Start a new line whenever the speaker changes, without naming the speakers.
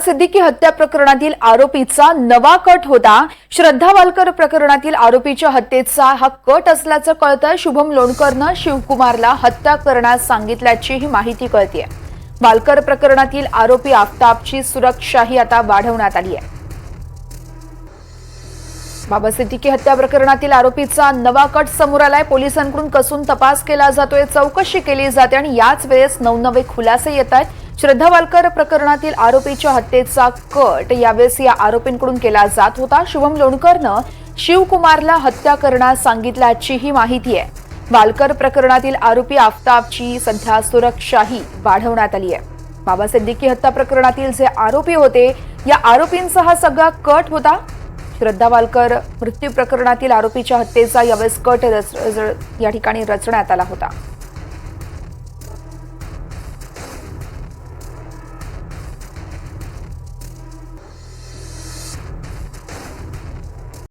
सिद्दीकी हत्या प्रकरणातील आरोपीचा नवा कट होता. श्रद्धा वालकर प्रकरणातील आरोपीच्या हत्येचा हा कट असल्याचं कळतं शुभम लोणकरनं शिवकुमारला हत्या करण्यास सांगितल्याची ही माहिती कळतीये. वालकर प्रकरणातील आरोपी आफताबची सुरक्षाही आता वाढवण्यात आली आहे. बाबा सिद्दीकी हत्या प्रकरणातील आरोपीचा नवा कट समोर आलाय. पोलिसांकडून कसून तपास केला जातोय चौकशी केली जाते आणि याच वेळेस नवनवे खुलासे येत आहेत. श्रद्धा वालकर प्रकरणातील आरोपीच्या हत्येचा कट यावेळेस या आरोपींकडून केला जात होता. शुभम लोणकरनं शिवकुमारला हत्या करण्यास सांगितल्याचीही माहिती आहे. वालकर प्रकरणातील आरोपी आफताबची सध्या सुरक्षाही वाढवण्यात आली आहे. बाबा सिद्दीकी हत्या प्रकरणातील जे आरोपी होते या आरोपींचा हा सगळा कट होता. श्रद्धा वालकर मृत्यू प्रकरणातील आरोपीच्या हत्येचा यावेळेस कट रच- या ठिकाणी रचण्यात आला होता.